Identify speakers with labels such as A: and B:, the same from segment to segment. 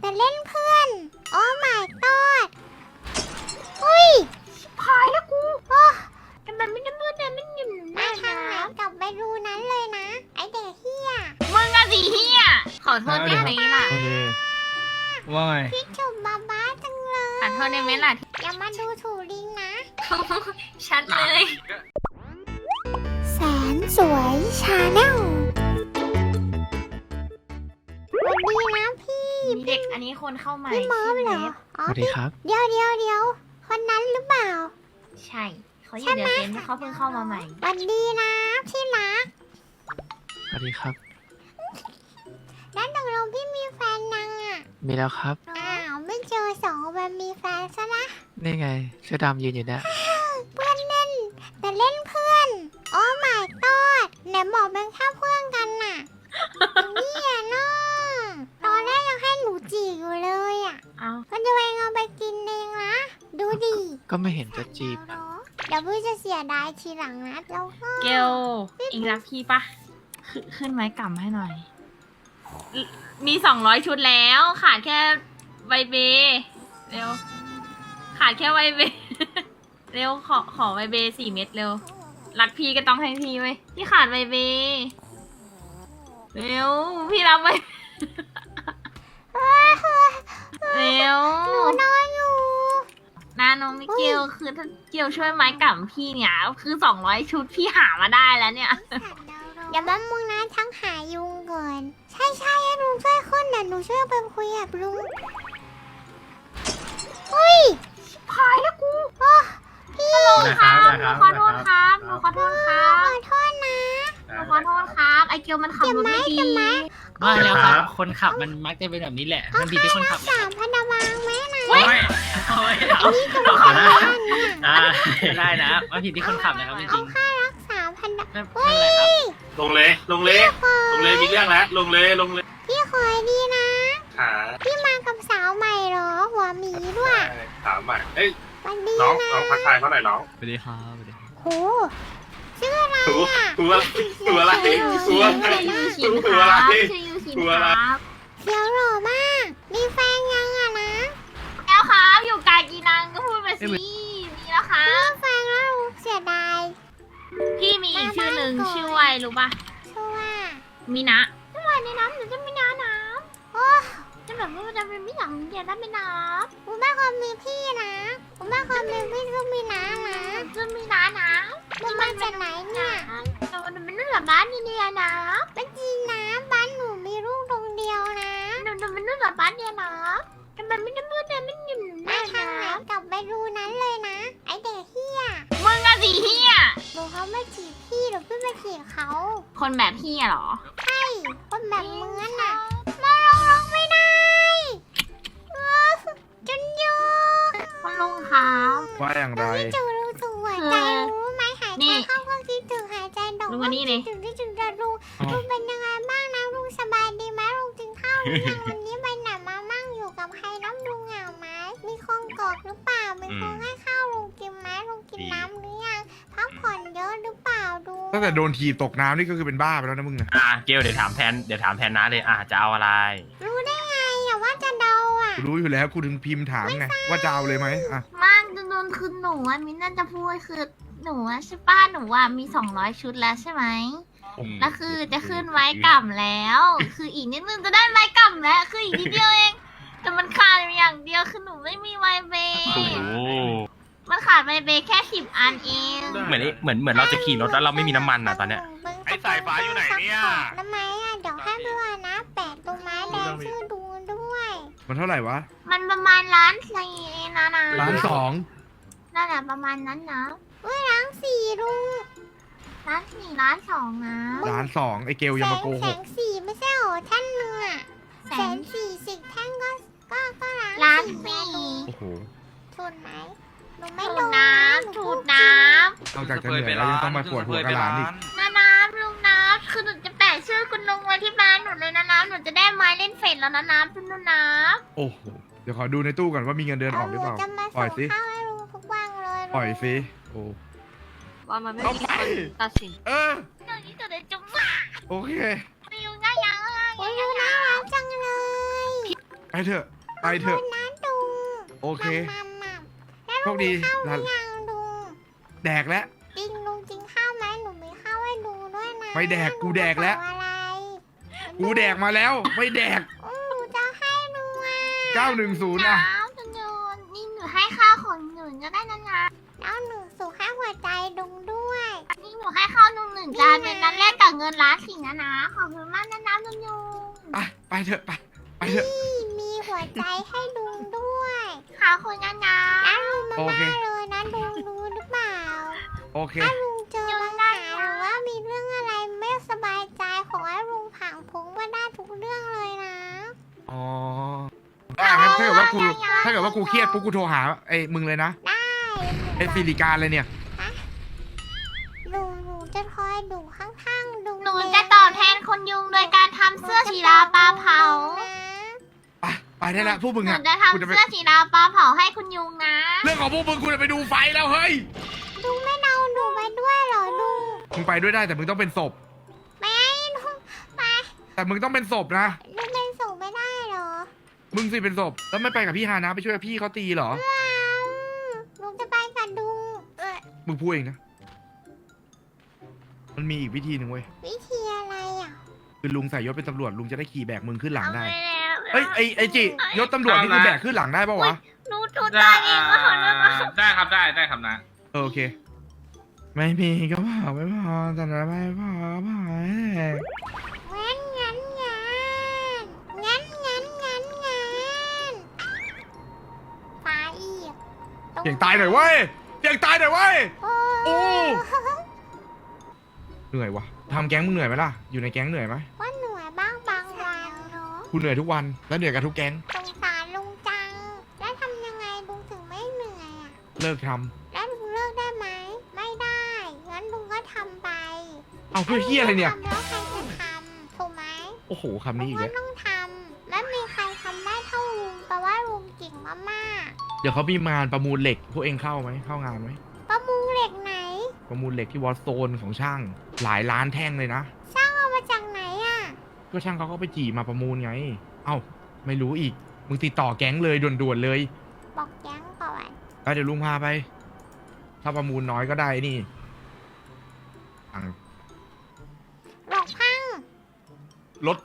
A: แต่เล่นเพื่อน โอ้ my god อุ้ย
B: พายแล้วกู
A: โอ้
B: แต่มันไม่ได้มืดแต่มันอยู่
A: มา
B: แม่
A: ทางไหน
B: น้
A: กลับไปรูนั้นเลยนะ ไอเด็กเฮียำ
B: มึงอะสิเฮียขอโทษได้ไหมล่ะ
C: โอเคว่าไง
A: พี่จุบบ้าบ้าจังเลย
B: ขอโทษได้ไหมล่ะ
A: อย่ามาดูถูกลิงนะ
B: ชัดเลย
A: แสนสวยชาแนลวันดีนะพี่
B: มีเด็กอันนี้คนเข้าใหม่
A: พี่มอมเหรอ
B: ชื่
A: อ๋อ
C: สวัสดี
A: พี่
C: ครับ
A: เดี๋ยวเดี๋ยวเดี๋ยวคนนั้นหรือเปล่า
B: ใช่เขาอยู่เดี๋ยวเต็นเขาเพิ่งเข้ามาใหม่
A: วันดีนะพี่รัก
C: สวัสดีครับ
A: แล้วตกลงพี่มีแฟนยังอะ
C: มีแล้วครับ
A: อ้าวไม่เจอสองวันมีแฟนซะละ
C: นี่ไงเสื้อดำยืนอยู่เนี่ย
A: เพื่อนเล่น แต่เล่นเพื่อน โอ้ my god ไหนบอกเป็นแค่เพื่อนกันน่ะ เนี่ยน้องตอนแรกยังให้หนูจีบอยู่เลยอะ
B: เอา
A: ก็จะเองเอาไปกินเองนะ ดูดิ
C: ก็ไม่เห็นจะจีบนะ
A: เดี๋ยวพี่จะเสียดายทีหลังนะแล้วก็
B: เกลอิงรักพี่ปะขึ้นขึ้นไม้กำให้หน่อย มีสองร้อยชุดแล้ว ขาดแค่ใบเบเร็ว ขาดแค่ใบเบ เร็วขอขอใบเบสี่เม็ดเร็ว รักพี่ก็ต้องให้พี่ไว้ยพี่ขาดใบเบ เร็ว พี่รับไว้ เร็ว
A: หนูนอนอยู่
B: นะน้องมิเกลคือถ้าเกลช่วยไม้กำพี่เนี่ย คือสองร้อยชุดพี่หามาได้แล้วเนี่ย
A: เดี๋ยวแป๊บมึงนะทั้งหายุงก่อน ใช่ใช่ให้ลุงช่วยคนน่ะหนูช่วยไปคุยกับลุงเฮ้ย
B: พายแล้วกู
A: โอ้พี่
B: ฮัลโหลครับหนูขอโทษครับหนูขอโทษค
A: ข
B: รั
A: อบโทษนะ
B: หนูขอโทษครับ ไอเกลมันขับรถไม่ดี
A: เก็บไหม
D: ว่าแล้วครับคนขับมันมักจะเป็นแบบนี้แหละมันผิดที่คนขับแหละ
A: สามพันบางไหมนะ
D: โอ้ยโอ้ยเอา
A: นี่ก็ไม่ได้เนี่ย
D: อ่าได้นะมันผิดที่คนขับนะครับจ
A: เอา
D: ริง
A: ค่ารักษาพัน
D: ๆไม่ไม่เป็นไรครับ
E: ลงเลย ลงเลย
A: คอ
E: ลงเลย มีเรื่องแล้ว ลงเลย ลงเลย
A: พี่คอยดีนะ
E: ขา
A: พี่มากับสาวใหม่เหรอ หัวหมีด้วย
E: ถามใหม่ เอ้ย
A: วันดี
E: น้อง
A: นะ
E: น้องทักทายเขาหน่อยน้อง
C: สวัสดีครับสวัสดีครับ
A: โห ชื่ออะไร
E: ตัว
A: อะ
E: ตัวตัวอะไรตัวอะไร
B: ชื่อยูชิน
E: ตัว
B: ค
E: อะไร
B: รับชื่อยูชิน
E: ตัว
B: ค
E: อะไร
B: รับ
A: เสียวหล่อมาก มีแฟนยังอะนะ
B: แล้วครับอยู่กากีนังก็พูดมาสิมีแล้วครับ
A: มีแฟนแล้วเสียดาย
B: พี่มีอีกชื่อหนึ่งชื่อว่าอะไรรู้ป่ะ
A: ชื่อว่า
B: มีนะไม่ไหวในน้ำหนูจะไม่น้าน้
A: โอ้
B: แบบว่าจะเป็นไม่หลังเดียได้ไม่น้
A: ผมไม่ควรมีพี่นะผมไม่ควรมีพี่ก็มีน้านะำ
B: จะม่น้าน้
A: มันมาจากไหนเนี่ย
B: แต่มันเป็นเรื่องบ้านนี่เนี่ยนะ
A: เป็นจริงนะบ้านหนูมีลูกตรงเดียวนะ
B: หนูหนูเป็นเรื่องบ้านเนี่ยนะแต่มันไม่ได้มืดแต่มันอยู่
A: มา
B: แม่
A: ทางไหนกลับไปรูนั้นเลยนะ ไอเด็กเฮีย
B: มึงอะสิเฮีย
A: หนูเขาไม่จีบพี่หรือพี่มาจีบเขา
B: คนแบบพี่อะเหรอ
A: ใช่คนแบบมึงนั่นน่ะมาลงลงไม่ได้เออ จนโย
B: คุณลุงครับ
C: ว่าอย่างไร
A: พี่จูรู้สึกหัวใจรู้ไหมหาย
B: นี่
A: ใจเข้าก็คิดถึงหายใจดอก
B: ลุงมานี่ดิ
A: คิดถึงที่ถึงจะลุง
C: อ๋อ
A: ลุงเป็นยังไงบ้างนะลุงสบายดีไหมลุงกินข้าวหรือยังวันนี้ไปไหนมามั่งอยู่กับใครน้ำลุงเหงาไหมมีคนกอดหรือเปล่ามีคนให้ข้าวลุงกินไหมลุงกินน้ำหรือยังพักผ่อนเยอะหรือเปล่าดู
F: ตั้งแต่โดนทีบตกน้ำนี่ก็คือเป็นบ้าไปแล้วนะมึงอะ
D: อะเกลเดี๋ยวถามแทนเดี๋ยวถามแทนนะเลยอะจะเอาอะไร
A: รู้
F: กูรู้อยู่แล้วกูถึงพิมพ์ถามไงว่าจะเอาเลยไหมอะ
B: มากจนโดนคือหนูอะมินน่าจะพูดคือหนูอะใช่ป้าหนูอะมีสองร้อยชุดแล้วใช่ไหมแล้วคือจะขึ้นไม้กำแล้ว คืออีกนิดนึงจะได้ไม้กำแล้ว คืออีกนิดเดียวเอง แต่มันขาดอยู่อย่างเดียวคือหนูไม่มีไวเบ
D: โอ้โห
B: มันขาดไวเบแค่สิบอันเอง
D: เหมือนเหมือนเหมือนเราจะขี่รถแล้วเราไม่มีน้ำมันอะตอนเนี้ย
E: ไอ้สายฟ้าอยู่ไหนเนี่ย
A: ทำไมอะเดี๋ยวให้เพื่อนนะ แปะตรงไม้แดงชื่อดูด้วย
F: มันเท่าไหร่วะ
B: มันประมาณล้านสี่เองนะนะ
F: ล้านสอง
B: นั่นแหละประมาณนั้นนะ
A: ล้างสี่ลุง
B: ล้านสี่ล้านสองนะ
F: ล้านสองไอเกลอย่ามาโก
A: แส
F: ห
A: น
F: ก
A: สี่ไม่ใช่หรอท่านหนึ่งอะ
B: แส
A: แส
B: น
A: นสี่สิบแท่งก็ก็ก็ล้าง
B: ล้าน
A: สี่
B: สี่
F: โอ้โห
A: ทุนไหมหนูไม่
B: ถู
A: โด
B: ด
A: น
B: น้
A: หำ
B: ถู
A: พู
B: ดน้ำ
F: นอกจากจะเหนื่อยแล้วยังต้องมาปวดหัวกับหลานอีก
B: นาน้ำลุงน้ำคือหนูจะแปะ ชื่อคุณลุงไว้ที่บ้านหนูเลยนะน้ำหนูจะได้ไม้เล่นเฟซแล้วนะน้ำคุณลุงน้
F: โอ้โหเดี๋ยวขอดูในตู้ก่อนว่ามีเงินเดือนออกหรือเปล่า
A: จะมา
F: ปล่
A: ส่
F: อย
A: ง
F: สิ
A: ข้าวให้ลุงทุกวันเลยลุง
F: ปล่อยสิโอ้
G: ว่ามันไม่
F: เอา
G: มี
F: ไป
G: คนตัดสิน
F: เออำ
B: เดี๋ยวนี้จะได้จุ๊บว่า
F: โอเค
B: ไปอยู่ง่ายยัง
A: โอ้ยลุงน่ารักจังเลย
F: ไปเถอะ ไปเถอะ
A: นะดุง
F: โอเค
A: มัมมัมแล้ว
F: โช
A: ลุ
F: ค
A: ง
F: ดี
A: มีข้าวห
F: ลา
A: รือยังดุง
F: แดกแล้ว
A: จริงลุงจริงข้าวไหมหนูมีข้าวให้ลุงด้วยนะ
F: ไม่แดกกูแดกแล้ว
A: หนูจะบอ กอะไร
F: กูแดกมาแล้ว ไม่แดก
A: อืมหนูจะให้ลุงอะ
F: 910อะ
A: น้ำจนโยนนี่หนูให้ข้าวของหนูก็ได้นะนะแล้วหนูสู่ให้หัวใจดุงด้วย นี่หนูให้ข้าวลุงหนึ่งจานเป็นนั้นแลกกับเงินล้านสินะนะ ขอบคุณมากนะน้ำจนโยน
F: ไปไปเถอะไปไปเถอะ
A: นี่มีหัวใจให้ดุงด้วยขอบคุณนะนะแล้วลุงมา
F: โอเค
A: ม่าเลยนะดุงรู้หรือเปล่า
F: โอเค
A: ถ้าลุงเจอปัญหาหรือว่ามีเรื่องอะไรไม่สบายใจขอให้ลุงผังพงมาได้ทุกเรื่องเลยนะ
F: อ๋อได้งั้นถ้าเกิดว่ากูถ้าเกิดว่ากูเครียดปุ๊บกูโทรหาไอ้มึงเลยนะ
A: ได้
F: ไอ้สิริการเลยเนี่ย
A: ลุงหนูจะคอยดูข้างๆลุง
H: หนูจะตอบแทนคุณยุงโดยการทำเสื้อสีดาปลาเผา
F: ไปไปได้แล้วพวกมึง
H: หนู
F: อะ
H: จะ
F: กู
H: ทำ
F: จะไป
H: เสื้อสีดาปลาเผาให้คุณยุงนะ
F: เรื่องของพวกมึงกูจะไปดูไฟแล้วเฮ้ย
A: ลุงไม่เอาหนูไปด้วยเหรอลุง
F: มึงไปด้วยได้แต่มึงต้องเป็นศพ
A: ไม่ลุงไป
F: แต่มึงต้องเป็นศพนะ
A: ลุงเป็นส่งไม่ได้เหรอ
F: มึงสิเป็นศพแล้วไม่ไปกับพี่ฮานะไปช่วยพี่เขาตีเหรอ
A: ไม่เอาลุงจะไปกับลุงเออ
F: มึงพูดเองนะ มันมีอีกวิธีหนึ่งเว้ย
A: วิธีอะไรอะ
F: คือลุงใส่ยศเป็นตำรวจลุงจะได้ขี่แบกมึงขึ้นหลังได้
H: เอาไปแล้ว
F: เฮ้ยไอไอจิยศตำรวจนี่คือแบกขึ้นหลังได้ปะวะ
H: หนูถูกตายเองก็ขอโทษนะคะ
E: ได้ครับได้ได้ครับนะ
F: เออโอเค ไม่มีก็พอไม่พอแต่ละไม่พอพอ
A: งั้น
F: เสียงตายหน่อยเว้ยเสียงตายหน่อยเว้ย
A: โอ้
F: โอ้ เหนื่อยวะทำแก๊งมึงเหนื่อยไหมล่ะ อยู่ในแก๊งเหนื่อยไหม
A: ว่าเหนื่อยบ้างบางวันเนาะ
F: กูเหนื่อยทุกวันแล้วเหนื่อยกับทุกแก๊ง
A: สงสารลุงจัง แล้วทำยังไงลุงถึงไม่เหนื่อยอะ
F: เลิกทำ
A: แล้วลุงเลิกได้ไหม ไม่ได้ งั้นลุงก็ทำไป
F: เอาเพื่อเฮียอะไรเนี่ย
A: ทำแล้วใครจะทำถูกไหม
F: โอ้โหคำนี้อีก
A: ลุ
F: แล้ว
A: งก็ต้อง ดี๋
F: ยวเขามีงานประมูลเหล็กพวกเองเข้าไหมเข้างานไหม
A: ๆประมูลเหล็กไหน
F: ประมูลเหล็กที่วอสโซนของช่าง หลายล้านแท่งเลยนะ
A: ช่างเอามาจากไหนอะ
F: ก็ช่างเขาก็ไปจี่มาประมูลไง เอ้า ไม่รู้อีก มึงติดต่อแก๊งเลยด่วนๆเลย
A: บอกแย้งก่อน
F: ไปเดี๋ยวลุงพาไป ถ้าประมูลน้อยก็ได้นี่พัง
A: หลอกพัง
F: รถ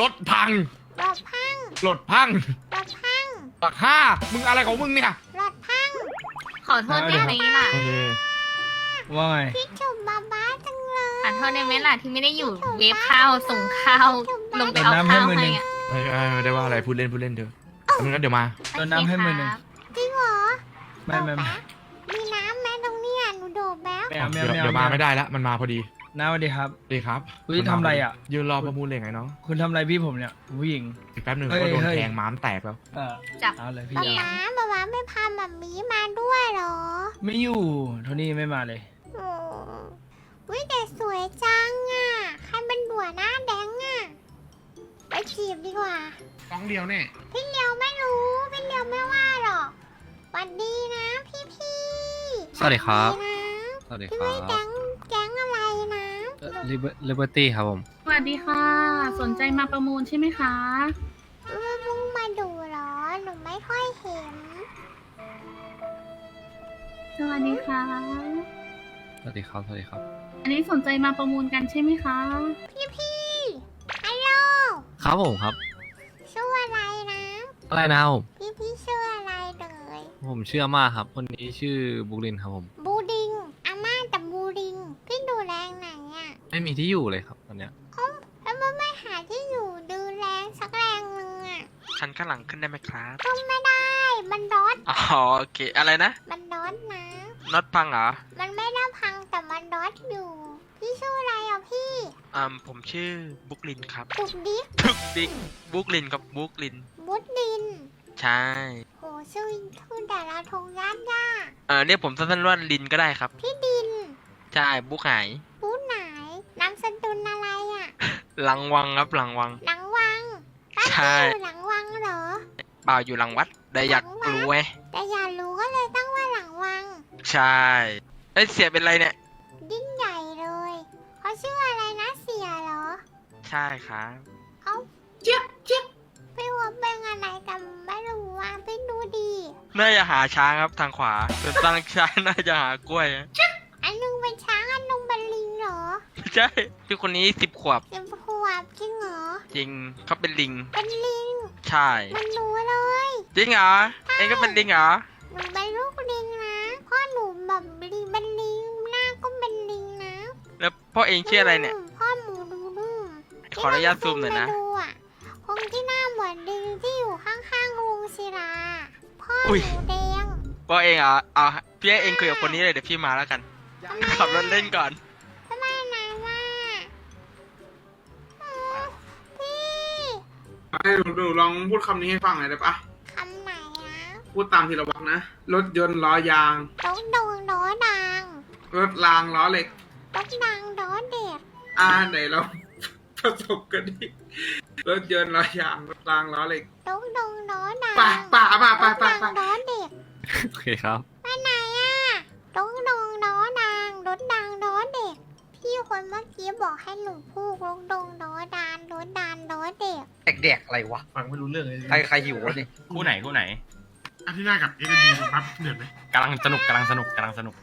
F: รถพัง
A: หลอกพัง
F: รถพัง
A: หลอกพัง
F: ปักห้ามึงอะไรของมึงเนี่ย
A: หลอกพัง
B: ขอโทษได้ไหมล่ะ
F: โอเค
D: ว่าไง
A: พี่จุบบ้าบ้าจังเลย
B: ขอโทษได้ไหมล่ะที่ไม่ได้อยู่เวฟข้าวส่งข้าวลงไปเอาข้าวให้อะ
F: ไม่ไม่ไม่ได้ว่าอะไรพูดเล่นพูดเล่นเถอะเอางั้นเดี๋ยวมา
D: โดนน้ำให้มือหนึ่ง
A: จริงเหรอ
D: ไม่ไม่ไม่
A: มีน้ำไหมตรงเนี้ยหนูโดดแล้ว
D: ไม่เอาไม่
F: เดี๋ยว
D: เอา
F: เดี๋ยวมาไม่ได้แล้วมันมาพอดี
D: น้าสวัสดีครับ
F: ดีครับ
D: เฮ้ยทำอะไรอะ
F: ยืนรอประมูลเหล็กไงน้อง
D: คุณทำอะไรพี่ผมเนี่ยผู้หญิง
F: อีกแป๊บหนึ่ง
D: เฮ้ย
F: ก็โดน
D: เฮ้ย
F: แทงม้ามแตกแล้ว
D: เออ
B: จับ
D: เอาเลยพี่
A: ป๊า
D: เอา
A: ป๊าป๊าป๊าไม่พาแบบมีมาด้วยเหรอ
D: ไม่อยู่โทนี่ไม่มาเลย
A: โอ้วิแต่สวยจังอะ ใครเป็นบัวหน้าแดงอะ ไปจีบดีกว่า
F: ต้องเดียวเนี่ย
A: พี่เลียวไม่รู้ พี่เลียวไม่ว่าหรอกหวันดีนะพี่พี่ๆ
C: สวัสดีครับ
A: หวัดดีนะ
C: สวัสดี
A: พี่
C: ครั
A: ไม่แก๊
C: บ
A: งแก๊งอะไรนะ
C: ลิเบอร์ตี้ครับผม
I: สวัสดีค่ะ สนใจมาประมูลใช่ไหมคะ
A: เออเพิ่งมาดูเหรอ หนูไม่ค่อยเห็น
I: สวัสดีค่ะ
C: สวัสดีครับ สวัสดีครับ
I: อันนี้สนใจมาประมูลกันใช่ไหมคะ
A: พี่พี่ฮัลโหล
C: ครับผมครับ
A: ชื่ออะไรนะ
C: อะไรนะครับผม
A: พี่พี่ชื่ออะไรเลย
C: ผมชื่ออาม่าครับ คนนี้ชื่อบุกลินครับผม
A: บูดิงอาม่าแต่บูดิง พี่ดูแรงไหนอะ
C: ไม่มีที่อยู่เลยครับตอนเนี้ย
A: แล้วมันไม่หาที่อยู่ดูแรงสักแรงหนึ่งอะ
J: ชั้นข้างหลังขึ้นได้ไหมครับ
A: ก็ไม่ได้ มันร้อน
J: อ๋อโอเค อะไรนะ
A: มันร้อนนะ
J: น็อตพังเหรอ
A: มันไม่ได้พังแต่มันร้อนอยู่ พี่ชื่ออะไรอะพี่
J: อ่าผมชื่อบุกลินครับ
A: ปุกดิก
J: ทุกดิกบุกลินกับบุกลิน
A: บุดดิน
J: ใช่
A: โหชื่อชื่อแต่ละทงยากยาก
J: เออเนี่ยผมสั้นๆว่าลินก็ได้ครับ
A: พี่ดิน
J: ใช่ บุกหาย
A: บูดไห นน้ำสตุนอะไรอะ
J: หลังวังครับหลังวัง
A: หลังวังป้า
J: ใช่
A: อยู่หลังวังเหรอ
J: เปล่าอยู่หลังวัดได้อยากรู้ไหม
A: แต่อยากรู้ก็เลยตั้งว่าหลังวัง
J: ใช่เอ้ยเสียเป็นไรเนี่ย
A: ยิ่งใหญ่เลยเขาชื่ออะไรนะเสียเหรอ
J: ใช่ครับ
A: เอ้าเจี๊ยบเจี๊ยบพี่ว่าเป็นอะไร
J: น่าจะหาช้างครับทางขวาส่วนทางซ้ายน่าจะหากล้วย
A: อันนึงเป็นช้างอันนึงเป็นลิงเหรอ
J: ใช่พี่คนนี้สิบขวบ
A: สิบขวบจริงเหรอ
J: จริงเขาเป็นลิง
A: เป็นลิง
J: ใช่
A: มันหนูเลย
J: จริงเหรอ เองก็เป็นลิงเหรอ
A: หนูเป็นลูกลิงนะพ่อหนูแบบลิงเป็นลิง หน้าก็เป็นลิงนะ
J: แล้วพ่อเองชื่ออะไรเนี่ย
A: มพ่อหมูดูดู
J: ขออนุญาตซูมหน่อยนะ
A: ที่เราซูมไปดูอะคนที่หน้าเหมือนลิงที่อยู่ข้างๆลุงศิลาพ่อห
J: อุ๊ย
A: นูแดง
J: พ่อเองเหรอเอาพี่ให้เองคุยกับคนนี้เลยเดี๋ยวพี่มาแล้วกันขับรถเล่นก่อน
E: ให้หนูหนูลองพูดคำนี้ให้ฟังหน่อยได้ปะ
A: คำไหนนะ
E: พูดตามทีละวรรคนะ รถยนต์ล้อยาง
A: ดงดงดอดัง
E: รถรางล้อเหล็ก
A: ดงดังดอเด็ด
E: อ่าไหนเรา ผสมกันดิรถยนต์ล้อยางรถรางล้อเหล็ก
A: ดงดงดอดัง
E: ป่าป่าป่าป่า
A: ด
E: ป่าง
A: ดั
E: ป่าง
A: ดอเด็ด
C: โอเคครับ
A: ไปไหนอะดงดงดอดังรถดังดอเด็ด พี่คนเมื่อกี้บอกให้หนูพูดรถดงดอดานรถดานดอเด็ด
F: แดกๆอะไรวะ
D: ฟังไม่รู้เรื่องเลย
F: ใครใครหิววะนี่
K: คู่ไหนคู่ไหน
E: อาทิตย์หน้ากับเอ็กซ์ดีครับเดือดไหม
K: กำลังสนุกกำลังสนุกกำลังสนุก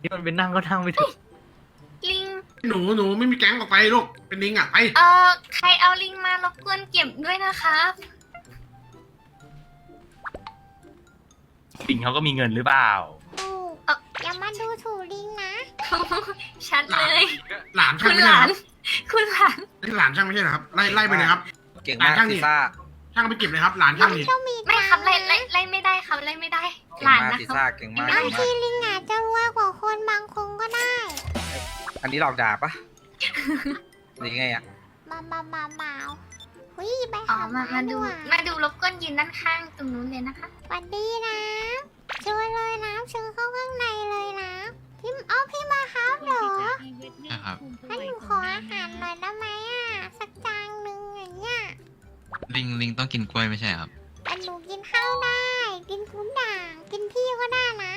D: ที่มันเป็นนั่งก็นั่งไปเถอะ
H: ลิง
E: หนูหนูไม่มีแก๊งออกไปลูก เป็นลิงอะไป
H: เอ่อ ใครเอาลิงมารบกวนเก็บด้วยนะครับ
K: ปิงเขาก็มีเงินหรือเปล่า
A: ถูก
H: เอ่อ
A: อย่ามาดูถูกลิงนะ
H: ชัดเลย
E: หลาน
H: คุ
E: ช่าง
H: ณ
E: ไม่
H: ห
E: ใช่
H: ลา
E: เหร
H: น
E: อครับ
H: คุณหลาน
E: นี่หลานช่างไม่ใช่เหรอครับไล่ไล่ไปเลยครับ
F: เก่งมาก
E: ช่างดิ
F: พิซซ่า
E: ช่างไปเก็บเลยครับ หลานช่างดิ
A: ต้องมี
H: ไม่ครับไล่ไล่ไล่ไม่ได้ครับไล่ไม่ได้
F: เก่
H: ห
F: ง
H: ลาน
F: มาก
H: นะ
F: พิซ
H: ค
F: ซ่า
H: รับ
F: เก่งมาก
A: บาง
F: เก่ง
A: ที
F: มาก
A: ลิงอาจจะรวยกว่าคนบางคนก็ได้
F: อันนี้หลอกด่าปะหรือไงอะ
A: มามามามาหุยไป
H: อ๋อ
A: หา
H: มามาดู
A: ด้วย
H: มาดูรบกวนยืนด้านข้างตรงนู้นเลยนะคะ
A: สวัสดีนะ เชิญเลยนะเชิญเข้าข้างในเลยนะพี่เอาพี่มาครับเหรอ
C: ครับ
A: ให้หนูขออาหารหน่อยได้ไหมอะสักจานหนึ่งอย่างเงี้ย
C: ลิงลิงต้องกินกล้วยไม่ใช่ครับ
A: แต่หนูกินข้าวได้ กินทุกอย่างกินพี่ก็ได้นะ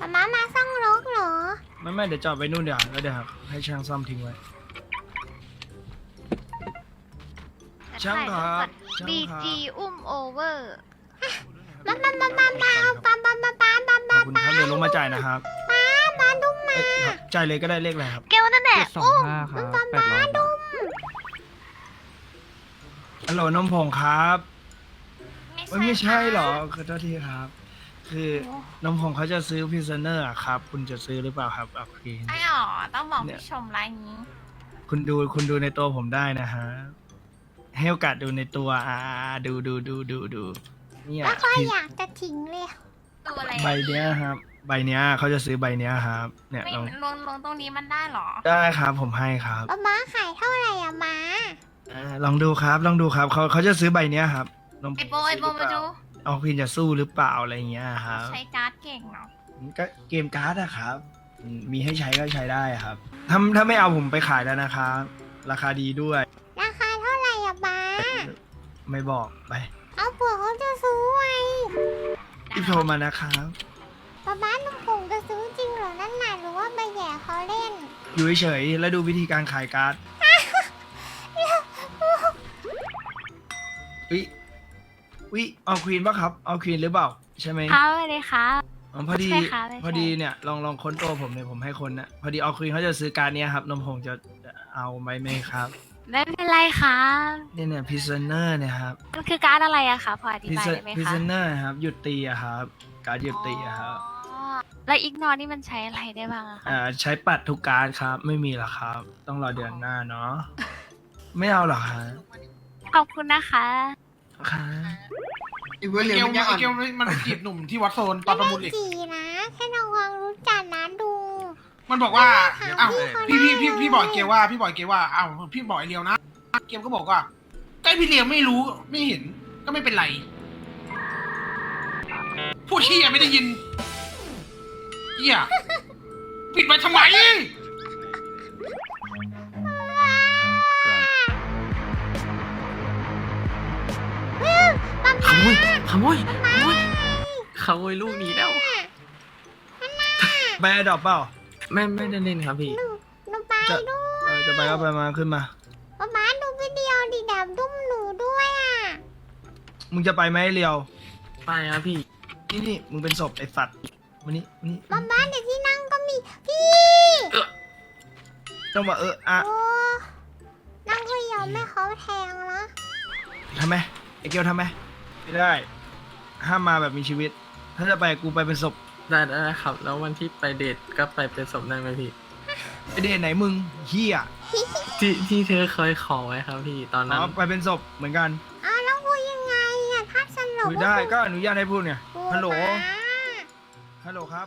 A: มามามาซ่องรกเหรอ
D: ไม่ไม่เดี๋ยวจอดไปนู่นเดี๋ยวแล้วเดี๋ยวให้ช่างซ่อมทิ้งไว้ ช่างครับ ช่าง
G: บี
D: ครับ
G: จีอุ้มโอเวอร์
A: มามามามามาเอาปาปาปาปาปา
D: ขอบคุณครับเดี๋ยวลงมาจ่ายนะครับ
A: ปาปาดุมมา
D: เอ้ยครับจ่ายเลยก็ได้เลขอะไรครับ
G: เกลนั่นแหละอุ้ม
A: ปาปาดุม
D: ฮัลโหลน้องพงษ์ครับ
H: ไม่
D: เอ้ยไม่ใช่
H: ครับ
D: หรอขอโทษทีครับ คือน้องพงษ์เขาจะซื้อพิซเนอร์ครับ คุณจะซื้อหรือเปล่าครับโอเค
H: ไอ้หรอต้องบอก
D: เนี่ย
H: ผู้ชมรายนี้
D: คุณดูคุณดูในตัวผมได้นะฮะให้โอกาสดูในตัวอ่าดูดูดูดูดู เนี่ย
A: แล้วก็
D: พิ
A: อยากจะทิ้งเลย
H: ตัวอะไร
D: ใบเนี้ยครับ ใบเนี้ยเขาจะซื้อใบเนี้ยครับ เนี่ย
H: ไม่
D: ลอง
H: ลงลงตรงนี้มันได้หรอ
D: ได้ครับผมให้ครับ
A: ปาม้าขายเท่าไหร่อะม้า
D: อ่าลองดูครับลองดูครับเขาเขาจะซื้อใบเนี้ยครับน้ง
H: ไอโบไอโบมาดู
D: เอาพินจะสู้หรือเปล่าอะไรอย่างเงี้ยครับ
H: ใช้การ์ดเก่งเนาะ
D: ก็เกมการ์ดอะครับอืมมีให้ใช้ก็ใช้ได้ครับถ้าถ้าไม่เอาผมไปขายแล้วนะครับราคาดีด้วย
A: ราคาเท่าไหร่อะม้า
D: ไม่บอกไป
A: เอาเผื่อเขาจะซื้อไว้
D: รีบโทรมานะครับ
A: ปาม้าลุงผงจะซื้อจริงเหรอนั่นน่ะหรือว่าไปแย่เขาเล่น
D: อยู่เฉยๆแล้วดูวิธีการขายการ์ดวิวิเอาควีนปะครับ เอาควีนหรือเปล่า ใช่ไหม
G: ครับสวัสดีครับ
D: อ๋อพอดี
G: ใช่ค่ะใช่
D: พอดีเนี่ยลองลองค้นตัวผมเนี่ยผมให้คนนะพอดีเอาควีนเขาจะซื้อการ์ดเนี้ยครับนมผงจะเอาไหมไหมครับ
G: ไม่เป็นไรครับ
D: เนี่ยเนี่ยพิซเนอร์เนี่ยครับ
G: มันคือการ์ดอะไรอะคะพออธิ
D: พิ
G: บาย
D: ซ
G: ได้ไหม
D: พิ
G: คะ
D: ซเนอร์ครับหยุดตีอะครับ การ์ดหยุดตีอะครับ
G: อ๋อแล้วอีกนอนี่มันใช้อะไรได้บ้างอะคะ
D: อ่าใช้ปัดทุกการ์ดครับไม่มีหรอกครับ ต้องรอเดือนหน้าเนาะไม่เอาหรอกครับ
G: ขอบคุณนะคะ
D: ครับ
E: อีเวลเลียมไอเกลมันจีบหนุ่มที่วัดโซนตอนประมูลเหล็ก
A: จีนะแค่ระวังรู้จักนะดู
E: มันบอกว่า
A: ถาม
E: อ้าว
A: พี่
E: พี่
A: เขา
E: พี่
A: ได้
E: พี่พี่บอกเกลว่าพี่บอกเกลว่าอ้าวพี่บอกไอเลียวนะเกลก็บอกว่าใกล้พี่เลียวไม่รู้ไม่เห็นก็ไม่เป็นไรพูดเฮียไม่ได้ยินเฮียปิดไปทำไม
C: ขโมยขโมยขโมยขโมยลูกนี้แล้ว
D: ไปแอดดอปเปล่า
C: ไม่ไม่ได้เล่นครับพี่
A: หนูหนูไป
D: จะ
A: ด้วย
D: เออจะไปก็ไปมาขึ้นมา
A: ป๊าม้าดูวิดีโอดีดับดุ้มหนูด้วยอะ
D: มึงจะไปไหมเรียว
C: ไปครับพี่
D: นี่นี่มึงเป็นศพไอ้สัตว์วันนี้วันนี้
A: มาบ้านเดี๋ยวที่นั่งก็มีพี่
D: ต้องมาเอออะ
A: โอ้นั่งก็ยอมไม่เขาแทงนะ
D: ทำไมไอ้เกียวทำไมไม่ได้ ห้ามมาแบบมีชีวิต ถ้าจะไปกูไปเป็นศพ
C: ได้ได้ครับ แล้ววันที่ไปเดทก็ไปเป็นศพได้ไหมพี่
D: ไอเดนไหนมึงเฮีย
C: ที่ที่เธอเคยขอไว้ครับพี่ตอน
D: อ๋
C: นั้น
D: อไปเป็นศพเหมือนกัน
A: อ้าวแล้วคุยยังไงอะถ้าสลบ
D: คุยได้ก็อนุญาตให้พูดไง
A: กลัว
D: ฮัลโหล
A: ม้า
D: ฮัลโหลครับ